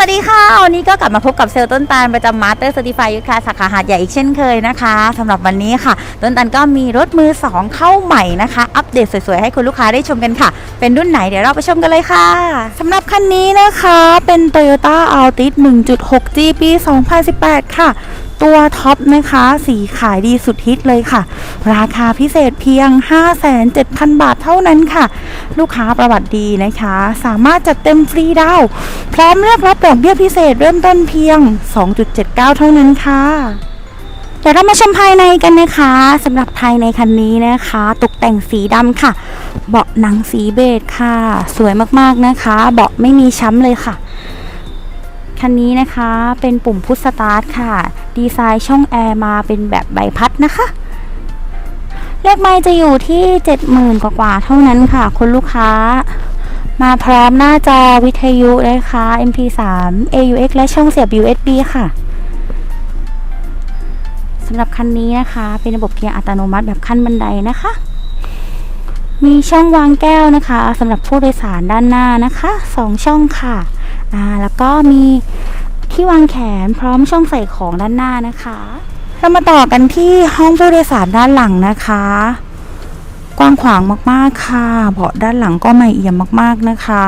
วัสดีค่ะ วันนี้ก็กลับมาพบกับเซลล์ต้นตาลประจำมาสเตอร์เซอร์ติฟายุทธาสาขาหาดใหญ่อีกเช่นเคยนะคะสำหรับวันนี้ค่ะ ต้นตาลก็มีรถมือ 2 เข้าใหม่นะคะ อัปเดตสวยๆ ให้คุณลูกค้าได้ชมกันค่ะ เป็นรุ่นไหนเดี๋ยวเราไปชมกันเลยค่ะสำหรับคันนี้นะคะเป็น Toyota Altis 1.6G ปี 2018 ค่ะ ตัวท็อปนะคะ สีขายดีสุดฮิตเลยค่ะ ราคาพิเศษเพียง 57,000 บาทเท่านั้นค่ะ ลูกค้าประวัติดีนะคะ สามารถจัดเต็มฟรีดาวพร้อมเลือกรับดอกเบี้ยพิเศษเริ่มต้นเพียง 2.79 เท่านั้นค่ะเดี๋ยวเรามาชมภายในกันนะคะสำหรับภายในคันนี้นะคะ ตกแต่งสีดำค่ะ เบาะหนังสีเบจค่ะ สวยมากๆนะคะ เบาะไม่มีช้ำเลยค่ะ คันนี้นะคะเป็นปุ่มพุชสตาร์ทค่ะ ดีไซน์ช่องแอร์มาเป็นแบบใบพัดนะคะ เลขไมล์จะอยู่ที่ 70,000 กว่าๆเท่านั้นค่ะ คุณลูกค้า มาพร้อมหน้าจอวิทยุนะคะ MP3 AUX และช่องเสียบ USB ค่ะสำหรับคันนี้นะคะ เป็นระบบเกียร์อัตโนมัติแบบขั้นบันไดนะคะมีช่องวางแก้วนะคะสำหรับผู้โดยสารด้านหน้านะคะสองช่องค่ะ อ่าแล้วก็มีที่วางแขนพร้อมช่องใส่ของด้านหน้านะคะ เรามาต่อกันที่ห้องผู้โดยสารด้านหลังนะคะ กว้างขวางมากๆค่ะ เบาะด้านหลังก็ไม่เอี่ยมมากๆนะคะ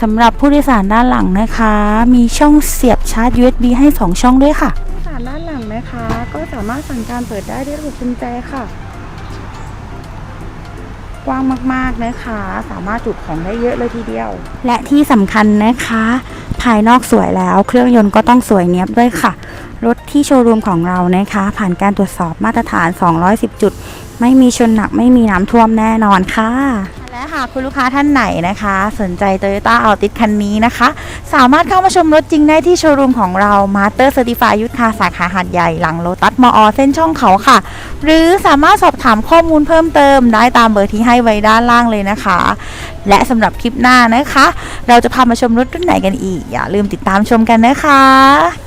สำหรับผู้โดยสารด้านหลังนะคะ มีช่องเสียบชาร์จ USB ให้ 2 ช่องด้วยค่ะผู้โดยสารด้านหลังนะคะ ก็สามารถสั่งการเปิดได้ด้วยระบบกุญแจค่ะ กว้างมากๆนะคะ สามารถจุของได้เยอะเลยทีเดียว และที่สำคัญนะคะ ภายนอกสวยแล้ว เครื่องยนต์ก็ต้องสวยเนียบด้วยค่ะ รถที่โชว์รูมของเรานะคะ ผ่านการตรวจสอบมาตรฐาน 210 จุด ไม่มีชนหนักไม่มีน้ำท่วมแน่นอนค่ะ และหากคุณลูกค้าท่านไหนนะคะ สนใจ Toyota Altis คันนี้นะคะ สามารถเข้ามาชมรถจริงได้ที่โชว์รูมของเรา Master Certified ยุทธาสาขาหาดใหญ่หลังโลตัสมอ เส้นช่องเขาค่ะ หรือสามารถสอบถามข้อมูลเพิ่มเติมได้ตามเบอร์ที่ให้ไว้ด้านล่างเลยนะคะ และสำหรับคลิปหน้านะคะ เราจะพามาชมรถรุ่นไหนกันอีก อย่าลืมติดตามชมกันนะคะ